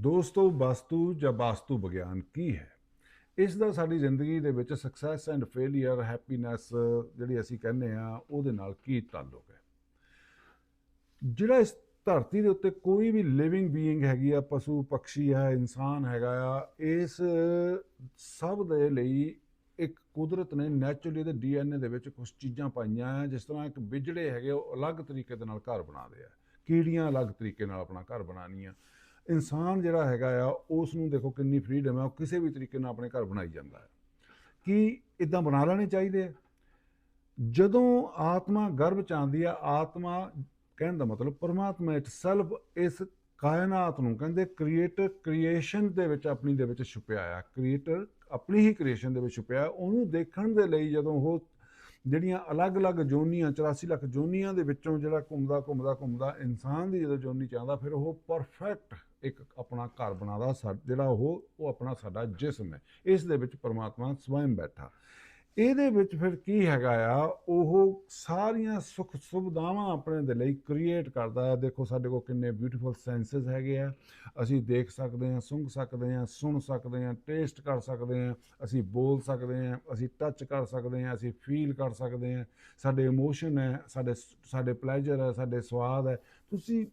ਦੋਸਤੋ, ਵਸਤੂ ਜਾਂ ਵਾਸਤੂ ਵਿਗਿਆਨ ਕੀ ਹੈ? ਇਸ ਦਾ ਸਾਡੀ ਜ਼ਿੰਦਗੀ ਦੇ ਵਿੱਚ ਸਕਸੈਸ ਐਂਡ ਫੇਲਿਅਰ ਹੈਪੀਨੈਸ ਜਿਹੜੀ ਅਸੀਂ ਕਹਿੰਦੇ ਆ ਉਹਦੇ ਨਾਲ ਕੀ ਤਾਲੁਕ ਹੈ? ਜਿਹੜਾ ਇਸ ਧਰਤੀ ਦੇ ਉੱਤੇ ਕੋਈ ਵੀ ਲਿਵਿੰਗ ਬੀਇੰਗ ਹੈਗੀ ਆ, ਪਸ਼ੂ ਪੰਛੀ ਆ, ਇਨਸਾਨ ਹੈਗਾ ਆ, ਇਸ ਸਭ ਦੇ ਲਈ ਇੱਕ ਕੁਦਰਤ ਨੇ ਨੈਚੁਰਲੀ ਦੇ ਡੀਐਨਏ ਦੇ ਵਿੱਚ ਕੁਝ ਚੀਜ਼ਾਂ ਪਾਈਆਂ ਆ, ਜਿਸ ਤਰ੍ਹਾਂ ਇੱਕ ਬਿਜੜੇ ਹੈਗੇ ਉਹ ਅਲੱਗ ਤਰੀਕੇ ਦੇ ਨਾਲ ਘਰ ਬਣਾਉਂਦੇ ਆ। ਕੀੜੀਆਂ ਅਲੱਗ ਤਰੀਕੇ ਨਾਲ ਆਪਣਾ ਘਰ ਬਣਾਉਣੀਆਂ। ਇਨਸਾਨ ਜਿਹੜਾ ਹੈਗਾ ਆ ਉਸ ਨੂੰ ਦੇਖੋ ਕਿੰਨੀ ਫਰੀडम ਹੈ ਉਹ ਕਿਸੇ ਵੀ ਤਰੀਕੇ ਨਾਲ ਆਪਣੇ ਘਰ ਬਣਾਈ ਜਾਂਦਾ ਹੈ। ਕੀ ਇਦਾਂ ਬਣਾ ਲੈਣੇ ਚਾਹੀਦੇ ਆ? ਜਦੋਂ ਆਤਮਾ ਗਰਭ ਚ ਆਉਂਦੀ ਆ, ਆਤਮਾ ਕਹਿਣ ਦਾ ਮਤਲਬ ਪਰਮਾਤਮਾ ਇਟ ਸੈਲਫ ਇਸ ਕਾਇਨਾਤ ਨੂੰ ਕਹਿੰਦੇ ਕ੍ਰੀਏਟਰ ਕ੍ਰੀਏਸ਼ਨ ਦੇ ਵਿੱਚ ਆਪਣੀ ਦੇ ਵਿੱਚ ਛੁਪਿਆ ਆ। ਕ੍ਰੀਏਟਰ ਆਪਣੀ ਹੀ ਕ੍ਰੀਏਸ਼ਨ ਦੇ ਵਿੱਚ ਛੁਪਿਆ, ਉਹਨੂੰ ਦੇਖਣ ਦੇ ਲਈ ਜਦੋਂ ਉਹ ਜਿਹੜੀਆਂ ਅਲੱਗ-ਅਲੱਗ ਜੋਨੀਆਂ 84 ਲੱਖ ਜੋਨੀਆਂ ਦੇ ਵਿੱਚੋਂ ਜਿਹੜਾ ਘੁੰਮਦਾ ਘੁੰਮਦਾ ਘੁੰਮਦਾ ਇਨਸਾਨ ਦੀ ਜਦੋਂ ਜੋਨੀ ਚ ਆਉਂਦਾ, ਫਿਰ ਉਹ ਪਰਫੈਕਟ ਇੱਕ ਆਪਣਾ ਘਰ ਬਣਾਦਾ ਜਿਹੜਾ ਉਹ ਉਹ ਆਪਣਾ ਸਾਡਾ ਜਿਸਮ ਹੈ। ਇਸ ਦੇ ਵਿੱਚ ਪਰਮਾਤਮਾ ਸਵੈਮ ਬੈਠਾ। ਇਹਦੇ ਵਿੱਚ ਫਿਰ ਕੀ ਹੈਗਾ ਆ, ਉਹ ਸਾਰੀਆਂ ਸੁੱਖ ਸੁਵਿਧਾਵਾਂ ਆਪਣੇ ਦੇ ਲਈ ਕ੍ਰੀਏਟ ਕਰਦਾ ਹੈ ਦੇਖੋ ਸਾਡੇ ਕੋਲ ਕਿੰਨੇ ਬਿਊਟੀਫੁਲ ਸੈਂਸਸ ਹੈਗੇ ਆ। ਅਸੀਂ ਦੇਖ ਸਕਦੇ ਹਾਂ ਸੁੰਘ ਸਕਦੇ ਹਾਂ, ਸੁਣ ਸਕਦੇ ਹਾਂ ਟੇਸਟ ਕਰ ਸਕਦੇ ਹਾਂ, ਅਸੀਂ ਬੋਲ ਸਕਦੇ ਹਾਂ, ਅਸੀਂ ਟੱਚ ਕਰ ਸਕਦੇ ਹਾਂ, ਅਸੀਂ ਫੀਲ ਕਰ ਸਕਦੇ ਹਾਂ। ਸਾਡੇ ਇਮੋਸ਼ਨ ਹੈ, ਸਾਡੇ ਸਾਡੇ ਪਲੇਜਰ ਹੈ, ਸਾਡੇ ਸਵਾਦ ਹੈ। ਤੁਸੀਂ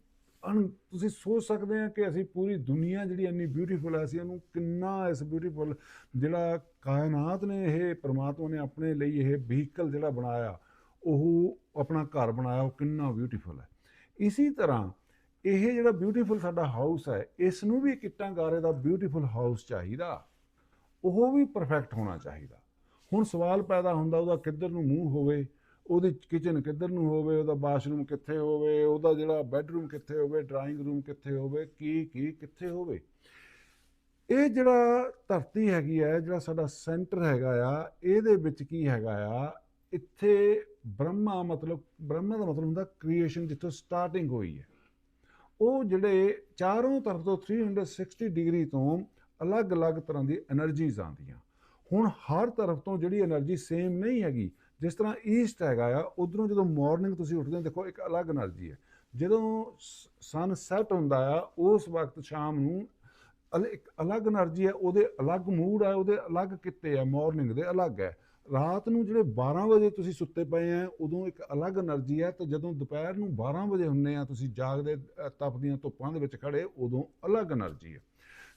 ਅਣ ਤੁਸੀਂ ਸੋਚ ਸਕਦੇ ਆ ਕਿ ਅਸੀਂ ਪੂਰੀ ਦੁਨੀਆ ਜਿਹੜੀ ਇੰਨੀ ਬਿਊਟੀਫੁਲ ਹੈ, ਅਸੀਂ ਉਹਨੂੰ ਕਿੰਨਾ ਇਸ ਬਿਊਟੀਫੁਲ ਜਿਹੜਾ ਕਾਇਨਾਤ ਨੇ ਇਹ ਪ੍ਰਮਾਤਮਾ ਨੇ ਆਪਣੇ ਲਈ ਇਹ ਵਹੀਕਲ ਜਿਹੜਾ ਬਣਾਇਆ, ਉਹ ਆਪਣਾ ਘਰ ਬਣਾਇਆ, ਉਹ ਕਿੰਨਾ ਬਿਊਟੀਫੁਲ ਹੈ। ਇਸੇ ਤਰ੍ਹਾਂ ਇਹ ਜਿਹੜਾ ਬਿਊਟੀਫੁਲ ਸਾਡਾ ਹਾਊਸ ਹੈ ਇਸ ਨੂੰ ਵੀ ਕਿੱਟਾਂ ਗਾਰੇ ਦਾ ਬਿਊਟੀਫੁਲ ਹਾਊਸ ਚਾਹੀਦਾ। ਉਹ ਵੀ ਪਰਫੈਕਟ ਹੋਣਾ ਚਾਹੀਦਾ। ਹੁਣ ਸਵਾਲ ਪੈਦਾ ਹੁੰਦਾ ਉਹਦਾ ਕਿੱਧਰ ਨੂੰ ਮੂੰਹ ਹੋਵੇ ਉਹਦੀ ਕਿਚਨ ਕਿੱਧਰ ਨੂੰ ਹੋਵੇ, ਉਹਦਾ ਬਾਥਰੂਮ ਕਿੱਥੇ ਹੋਵੇ, ਉਹਦਾ ਜਿਹੜਾ ਬੈੱਡਰੂਮ ਕਿੱਥੇ ਹੋਵੇ ਡਰਾਇੰਗ ਰੂਮ ਕਿੱਥੇ ਹੋਵੇ, ਕੀ ਕੀ ਕਿੱਥੇ ਹੋਵੇ। ਇਹ ਜਿਹੜਾ ਧਰਤੀ ਹੈਗੀ ਹੈ, ਜਿਹੜਾ ਸਾਡਾ ਸੈਂਟਰ ਹੈਗਾ ਆ, ਇਹਦੇ ਵਿੱਚ ਕੀ ਹੈਗਾ ਆ? ਇੱਥੇ ਬ੍ਰਹਮਾ ਮਤਲਬ, ਬ੍ਰਹਮਾ ਦਾ ਮਤਲਬ ਹੁੰਦਾ ਕ੍ਰੀਏਸ਼ਨ ਜਿੱਥੋਂ ਸਟਾਰਟਿੰਗ ਹੋਈ ਹੈ। ਉਹ ਜਿਹੜੇ ਚਾਰੋਂ ਤਰਫ ਤੋਂ 360 ਡਿਗਰੀ ਤੋਂ ਅਲੱਗ-ਅਲੱਗ ਤਰ੍ਹਾਂ ਦੀ એનર્ਜੀਜ਼ ਆਉਂਦੀਆਂ। ਹੁਣ ਹਰ ਤਰਫ ਤੋਂ ਜਿਹੜੀ એનર્ਜੀ ਸੇਮ ਨਹੀਂ ਹੈਗੀ ਜਿਸ ਤਰ੍ਹਾਂ ਈਸਟ ਹੈਗਾ ਆ, ਉਧਰੋਂ ਜਦੋਂ ਮਾਰਨਿੰਗ ਤੁਸੀਂ ਉੱਠਦੇ ਹੋ, ਦੇਖੋ ਇੱਕ ਅਲੱਗ એનર્ਜੀ ਹੈ। ਜਦੋਂ ਸਨ ਸੈਟ ਹੁੰਦਾ ਆ, ਉਸ ਵਕਤ ਸ਼ਾਮ ਨੂੰ ਇੱਕ ਅਲੱਗ એનર્ਜੀ ਹੈ, ਉਹਦੇ ਅਲੱਗ ਮੂਡ ਆ, ਉਹਦੇ ਅਲੱਗ ਕਿਤੇ ਆ ਮਾਰਨਿੰਗ ਦੇ ਅਲੱਗ ਹੈ। ਰਾਤ ਨੂੰ ਜਿਹੜੇ 12 ਵਜੇ ਤੁਸੀਂ ਸੁੱਤੇ ਪਏ ਆ, ਉਦੋਂ ਇੱਕ ਅਲੱਗ એનર્ਜੀ ਹੈ ਤੇ ਜਦੋਂ ਦੁਪਹਿਰ ਨੂੰ 12 ਵਜੇ ਹੁੰਨੇ ਆ, ਤੁਸੀਂ ਜਾਗਦੇ ਤਪਦੀਆਂ ਧੁੱਪਾਂ ਦੇ ਵਿੱਚ ਖੜੇ, ਉਦੋਂ ਅਲੱਗ એનર્ਜੀ ਹੈ।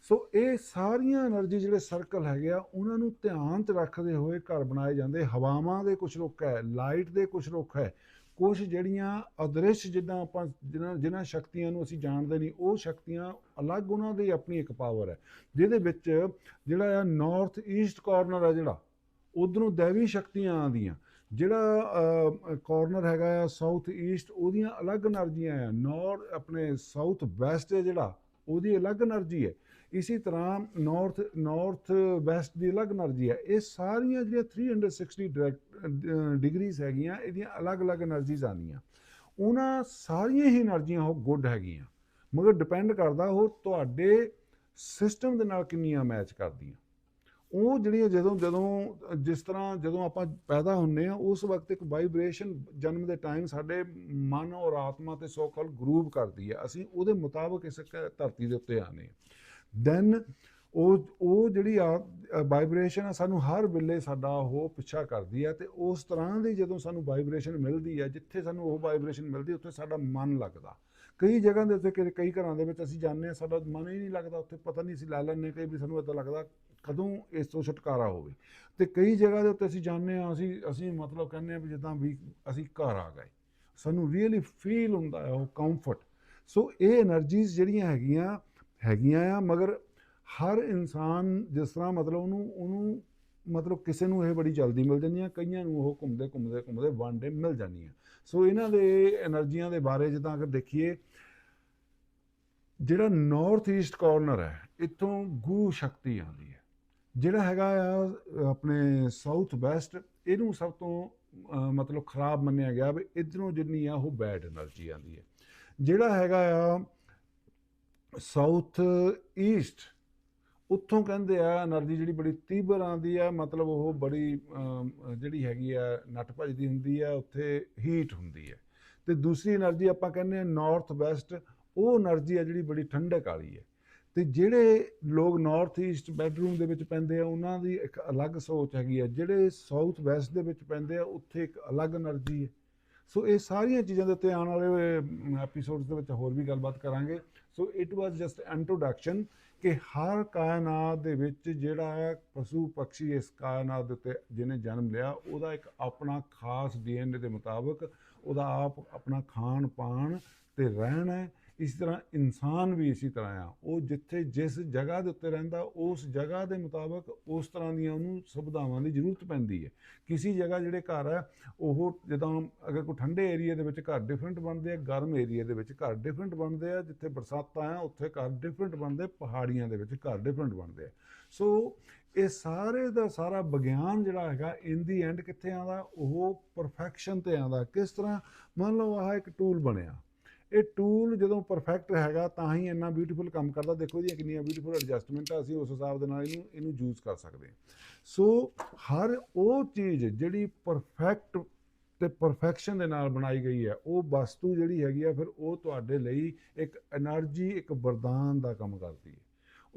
ਸੋ ਇਹ ਸਾਰੀਆਂ એનર્ਜੀ ਜਿਹੜੇ ਸਰਕਲ ਹੈਗੇ ਆ, ਉਹਨਾਂ ਨੂੰ ਧਿਆਨ 'ਚ ਰੱਖਦੇ ਹੋਏ ਘਰ ਬਣਾਏ ਜਾਂਦੇ। ਹਵਾਵਾਂ ਦੇ ਕੁਝ ਰੁੱਖ ਹੈ ਲਾਈਟ ਦੇ ਕੁਝ ਰੁੱਖ ਹੈ ਕੁਝ ਜਿਹੜੀਆਂ ਅਦ੍ਰਿਸ਼ ਜਿੱਦਾਂ ਆਪਾਂ ਜਿਨ੍ਹਾਂ ਜਿਨ੍ਹਾਂ ਸ਼ਕਤੀਆਂ ਨੂੰ ਅਸੀਂ ਜਾਣਦੇ ਨਹੀਂ, ਉਹ ਸ਼ਕਤੀਆਂ ਅਲੱਗ ਉਹਨਾਂ ਦੀ ਆਪਣੀ ਇੱਕ ਪਾਵਰ ਹੈ। ਜਿਹਦੇ ਵਿੱਚ ਜਿਹੜਾ ਆ ਨਾਰਥ ਈਸਟ ਕਾਰਨਰ ਆ ਜਿਹੜਾ, ਉਧਰੋਂ ਦੇਵੀ ਸ਼ਕਤੀਆਂ ਆਉਂਦੀਆਂ। ਜਿਹੜਾ ਕਾਰਨਰ ਹੈਗਾ ਆ ਸਾਊਥ ਈਸਟ ਉਹਦੀਆਂ ਅਲੱਗ એનર્ਜੀਆਂ ਆ। ਨਾਰ ਆਪਣੇ ਸਾਊਥ ਵੈਸਟ ਜਿਹੜਾ, ਉਹਦੀ ਅਲੱਗ એનર્ਜੀ ਹੈ। ਇਸੇ ਤਰ੍ਹਾਂ ਨਾਰਥ ਨਾਰਥ ਵੈਸਟ ਦੀ ਅਲੱਗ એનર્ਜੀ ਹੈ। ਇਹ ਸਾਰੀਆਂ ਜਿਹੜੀਆਂ 360 ਡਿਗਰੀਜ਼ ਹੈਗੀਆਂ, ਇਹਦੀਆਂ ਅਲੱਗ-ਅਲੱਗ એનર્ਜੀਜ਼ ਆਉਂਦੀਆਂ। ਉਹਨਾਂ ਸਾਰੀਆਂ ਹੀ એનર્ਜੀਆਂ ਉਹ ਗੁੱਡ ਹੈਗੀਆਂ। ਮਗਰ ਡਿਪੈਂਡ ਕਰਦਾ ਉਹ ਤੁਹਾਡੇ ਸਿਸਟਮ ਦੇ ਨਾਲ ਕਿੰਨੀਆਂ ਮੈਚ ਕਰਦੀਆਂ। ਉਹ ਜਿਹੜੀਆਂ ਜਦੋਂ ਜਦੋਂ, ਜਿਸ ਤਰ੍ਹਾਂ ਜਦੋਂ ਆਪਾਂ ਪੈਦਾ ਹੁੰਨੇ ਆ ਉਸ ਵਕਤ ਇੱਕ ਵਾਈਬ੍ਰੇਸ਼ਨ ਜਨਮ ਦੇ ਟਾਈਮ ਸਾਡੇ ਮਨ ਔਰ ਆਤਮਾ ਤੇ ਸੋਕਲ ਗਰੂਵ ਕਰਦੀ ਹੈ। ਅਸੀਂ ਉਹਦੇ ਮੁਤਾਬਕ ਇਸ ਧਰਤੀ ਦੇ ਉੱਤੇ ਆਨੇ ਆ ਦੈਨ ਉਹ ਉਹ ਜਿਹੜੀ ਆ ਵਾਈਬ੍ਰੇਸ਼ਨ ਆ, ਸਾਨੂੰ ਹਰ ਵੇਲੇ ਸਾਡਾ ਉਹ ਪਿੱਛਾ ਕਰਦੀ ਆ ਤੇ ਉਸ ਤਰ੍ਹਾਂ ਦੀ ਜਦੋਂ ਸਾਨੂੰ ਵਾਈਬ੍ਰੇਸ਼ਨ ਮਿਲਦੀ ਆ, ਜਿੱਥੇ ਸਾਨੂੰ ਉਹ ਵਾਈਬ੍ਰੇਸ਼ਨ ਮਿਲਦੀ ਉੱਥੇ ਸਾਡਾ ਮਨ ਲੱਗਦਾ। ਕਈ ਜਗ੍ਹਾ ਦੇ ਉੱਤੇ ਕਈ ਘਰਾਂ ਦੇ ਵਿੱਚ ਅਸੀਂ ਜਾਂਦੇ ਆ, ਸਾਡਾ ਮਨ ਹੀ ਨਹੀਂ ਲੱਗਦਾ, ਉੱਥੇ ਪਤਾ ਨਹੀਂ ਅਸੀਂ ਲੈ ਲੈਣੇ ਕਈ ਵੀ ਸਾਨੂੰ ਇਦਾਂ ਲੱਗਦਾ ਕਦੋਂ ਇਸ ਤੋਂ ਛੁਟਕਾਰਾ ਹੋਵੇ। ਤੇ ਕਈ ਜਗ੍ਹਾ ਦੇ ਉੱਤੇ ਅਸੀਂ ਜਾਂਦੇ ਆ ਅਸੀਂ ਅਸੀਂ ਮਤਲਬ ਕਹਿੰਦੇ ਆ ਵੀ ਜਿੱਦਾਂ ਵੀ ਅਸੀਂ ਘਰ ਆ ਗਏ। ਸਾਨੂੰ ਰੀਅਲੀ ਫੀਲ ਹੁੰਦਾ ਹੈ ਉਹ ਕੰਫਰਟ ਸੋ ਇਹ એનર્ਜੀਜ਼ ਜਿਹੜੀਆਂ ਹੈਗੀਆਂ ਹੈਗੀਆਂ ਆ, ਮਗਰ ਹਰ ਇਨਸਾਨ ਜਿਸ ਤਰ੍ਹਾਂ ਮਤਲਬ ਉਹਨੂੰ ਉਹਨੂੰ ਮਤਲਬ ਕਿਸੇ ਨੂੰ ਇਹ ਬੜੀ ਜਲਦੀ ਮਿਲ ਜਾਂਦੀਆਂ, ਕਈਆਂ ਨੂੰ ਉਹ ਘੁੰਮਦੇ ਘੁੰਮਦੇ ਘੁੰਮਦੇ ਵਨ ਡੇ ਮਿਲ ਜਾਂਦੀਆਂ। ਸੋ ਇਹਨਾਂ ਦੇ એનર્ਜੀਆਂ ਦੇ ਬਾਰੇ ਜਿੱਦਾਂ ਅਗਰ ਦੇਖੀਏ, ਜਿਹੜਾ ਨਾਰਥ ਈਸਟ ਕਾਰਨਰ ਹੈ, ਇੱਥੋਂ ਗੂ ਸ਼ਕਤੀ ਆਉਂਦੀ ਹੈ। ਜਿਹੜਾ ਹੈਗਾ ਆ, ਆਪਣੇ ਸਾਊਥ ਵੈਸਟ ਇਹਨੂੰ ਸਭ ਤੋਂ ਮਤਲਬ ਖਰਾਬ ਮੰਨਿਆ ਗਿਆ ਵੀ ਇਧਰੋਂ ਜਿੰਨੀ ਆ ਉਹ ਬੈਡ એનર્ਜੀ ਆਉਂਦੀ ਹੈ। ਜਿਹੜਾ ਹੈਗਾ ਆ ਸਾਊਥ ਈਸਟ ਉੱਥੋਂ ਕਹਿੰਦੇ ਆ એનર્ਜੀ ਜਿਹੜੀ ਬੜੀ ਤੀਬਰ ਆਂਦੀ ਆ, ਮਤਲਬ ਉਹ ਬੜੀ ਜਿਹੜੀ ਹੈਗੀ ਆ ਨੱਟ ਭੱਜਦੀ ਹੁੰਦੀ ਆ, ਉੱਥੇ ਹੀਟ ਹੁੰਦੀ ਹੈ ਤੇ ਦੂਸਰੀ એનર્ਜੀ ਆਪਾਂ ਕਹਿੰਦੇ ਆ ਨਾਰਥ ਵੈਸਟ ਉਹ એનર્ਜੀ ਆ ਜਿਹੜੀ ਬੜੀ ਠੰਡਕ ਵਾਲੀ ਹੈ ਤੇ ਜਿਹੜੇ ਲੋਕ ਨਾਰਥ ਈਸਟ ਬੈਡਰੂਮ ਦੇ ਵਿੱਚ ਪੈਂਦੇ ਆ, ਉਹਨਾਂ ਦੀ ਇੱਕ ਅਲੱਗ ਸੋਚ ਹੈਗੀ ਆ। ਜਿਹੜੇ ਸਾਊਥ ਵੈਸਟ ਦੇ ਵਿੱਚ ਪੈਂਦੇ ਆ, ਉੱਥੇ ਇੱਕ ਅਲੱਗ એનર્ਜੀ ਹੈ ਸੋ ਇਹ ਸਾਰੀਆਂ ਚੀਜ਼ਾਂ ਦੇ ਉੱਤੇ ਆਉਣ ਵਾਲੇ ਐਪੀਸੋਡਸ ਦੇ ਵਿੱਚ ਹੋਰ ਵੀ ਗੱਲਬਾਤ ਕਰਾਂਗੇ। So it was just introduction ਕਿ ਹਰ ਕਾਇਨਾਤ ਦੇ ਵਿੱਚ ਜਿਹੜਾ ਪਸ਼ੂ ਪੰਛੀ ਇਸ ਕਾਇਨਾਤ ਦੇ ਉੱਤੇ ਜਿਹਨੇ ਜਨਮ ਲਿਆ, ਉਹਦਾ ਇੱਕ ਆਪਣਾ ਖਾਸ ਡੀਐਨਏ ਦੇ ਮੁਤਾਬਕ ਉਹਦਾ ਆਪ ਆਪਣਾ ਖਾਣ ਪਾਣ ਤੇ ਰਹਿਣਾ ਹੈ। ਇਸ ਤਰ੍ਹਾਂ ਇਨਸਾਨ ਵੀ ਇਸੇ ਤਰ੍ਹਾਂ ਆ। ਉਹ ਜਿੱਥੇ ਜਿਸ ਜਗ੍ਹਾ ਦੇ ਉੱਤੇ ਰਹਿੰਦਾ, ਉਸ ਜਗ੍ਹਾ ਦੇ ਮੁਤਾਬਕ ਉਸ ਤਰ੍ਹਾਂ ਦੀਆਂ ਉਹਨੂੰ ਸੁਵਿਧਾਵਾਂ ਦੀ ਜ਼ਰੂਰਤ ਪੈਂਦੀ ਹੈ। ਕਿਸੇ ਜਗ੍ਹਾ ਜਿਹੜੇ ਘਰ ਹੈ ਉਹ ਜਦੋਂ ਅਗਰ ਕੋਈ ਠੰਡੇ ਏਰੀਆ ਦੇ ਵਿੱਚ ਘਰ ਡਿਫਰੈਂਟ ਬਣਦੇ ਆ, ਗਰਮ ਏਰੀਆ ਦੇ ਵਿੱਚ ਘਰ ਡਿਫਰੈਂਟ ਬਣਦੇ ਆ, ਜਿੱਥੇ ਬਰਸਾਤਾਂ ਆ, ਉੱਥੇ ਘਰ ਡਿਫਰੈਂਟ ਬਣਦੇ ਪਹਾੜੀਆਂ ਦੇ ਵਿੱਚ ਘਰ ਡਿਫਰੈਂਟ ਬਣਦੇ ਆ। ਸੋ ਇਹ ਸਾਰੇ ਦਾ ਸਾਰਾ ਵਿਗਿਆਨ ਜਿਹੜਾ ਹੈਗਾ ਇਨ ਦੀ ਐਂਡ ਕਿੱਥੇ ਆਉਂਦਾ? ਉਹ ਪਰਫੈਕਸ਼ਨ ਤੇ ਆਉਂਦਾ। ਕਿਸ ਤਰ੍ਹਾਂ? ਮੰਨ ਲਓ ਆਹ ਇੱਕ ਟੂਲ ਬਣਿਆ। ਇਹ ਟੂਲ ਜਦੋਂ ਪਰਫੈਕਟ ਹੈਗਾ, ਤਾਂ ਹੀ ਇੰਨਾ ਬਿਊਟੀਫੁਲ ਕੰਮ ਕਰਦਾ। ਦੇਖੋ ਇਹਦੀਆਂ ਕਿੰਨੀਆਂ ਬਿਊਟੀਫੁਲ ਐਡਜਸਟਮੈਂਟ ਆ, ਅਸੀਂ ਉਸ ਹਿਸਾਬ ਦੇ ਨਾਲ ਇਹਨੂੰ ਇਹਨੂੰ ਯੂਜ਼ ਕਰ ਸਕਦੇ ਸੋ ਹਰ ਉਹ ਚੀਜ਼ ਜਿਹੜੀ ਪਰਫੈਕਟ ਤੇ ਪਰਫੈਕਸ਼ਨ ਦੇ ਨਾਲ ਬਣਾਈ ਗਈ ਹੈ, ਉਹ ਵਸਤੂ ਜਿਹੜੀ ਹੈਗੀ ਆ, ਫਿਰ ਉਹ ਤੁਹਾਡੇ ਲਈ ਇੱਕ એનર્ਜੀ ਇੱਕ ਵਰਦਾਨ ਦਾ ਕੰਮ ਕਰਦੀ ਹੈ।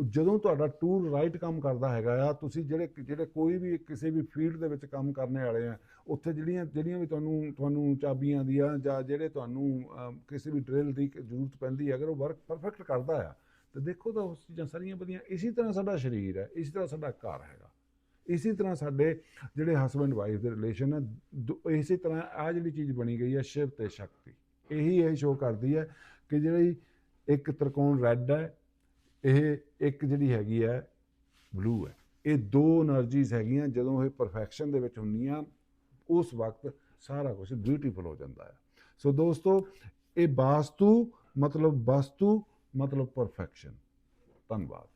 ਜਦੋਂ ਤੁਹਾਡਾ ਟੂਲ ਰਾਈਟ ਕੰਮ ਕਰਦਾ ਹੈਗਾ ਆ, ਤੁਸੀਂ ਜਿਹੜੇ ਜਿਹੜੇ ਕੋਈ ਵੀ ਕਿਸੇ ਵੀ ਫੀਲਡ ਦੇ ਵਿੱਚ ਕੰਮ ਕਰਨ ਵਾਲੇ ਆ, ਉੱਥੇ ਜਿਹੜੀਆਂ ਜਿਹੜੀਆਂ ਵੀ ਤੁਹਾਨੂੰ ਤੁਹਾਨੂੰ ਚਾਬੀਆਂ ਦੀਆਂ ਜਾਂ ਜਿਹੜੇ ਤੁਹਾਨੂੰ ਕਿਸੇ ਵੀ ਡਰਿਲ ਦੀ ਜ਼ਰੂਰਤ ਪੈਂਦੀ ਹੈ, ਅਗਰ ਉਹ ਵਰਕ ਪਰਫੈਕਟ ਕਰਦਾ ਆ, ਤਾਂ ਦੇਖੋ ਤਾਂ ਉਸ ਚੀਜ਼ਾਂ ਸਾਰੀਆਂ ਵਧੀਆ। ਇਸੇ ਤਰ੍ਹਾਂ ਸਾਡਾ ਸਰੀਰ ਹੈ, ਇਸੇ ਤਰ੍ਹਾਂ ਸਾਡਾ ਘਰ ਹੈਗਾ। ਇਸੇ ਤਰ੍ਹਾਂ ਸਾਡੇ ਜਿਹੜੇ ਹਸਬੰਡ ਵਾਈਫ ਦੇ ਰਿਲੇਸ਼ਨ ਹੈ ਦੋ- ਇਸੇ ਤਰ੍ਹਾਂ ਆ ਜਿਹੜੀ ਚੀਜ਼ ਬਣੀ ਗਈ ਹੈ ਸ਼ਿਵ ਤੇ ਸ਼ਕਤੀ। ਇਹੀ ਇਹ ਸ਼ੋਅ ਕਰਦੀ ਹੈ ਕਿ ਜਿਹੜੀ ਇੱਕ ਤ੍ਰਿਕੋਣ ਰੈੱਡ ਹੈ ਇਹ ਇੱਕ ਜਿਹੜੀ ਹੈਗੀ ਹੈ ਬਲੂ ਹੈ। ਇਹ ਦੋ એનર્ਜੀਜ਼ ਹੈਗੀਆਂ, ਜਦੋਂ ਇਹ ਪਰਫੈਕਸ਼ਨ ਦੇ ਵਿੱਚ ਹੁੰਦੀਆਂ, ਉਸ ਵਕਤ ਸਾਰਾ ਕੁਝ ਬਿਊਟੀਫੁਲ ਹੋ ਜਾਂਦਾ ਹੈ। ਸੋ ਦੋਸਤੋ, ਇਹ ਵਾਸਤੂ ਮਤਲਬ ਵਸਤੂ ਮਤਲਬ ਪਰਫੈਕਸ਼ਨ ਧੰਨਵਾਦ।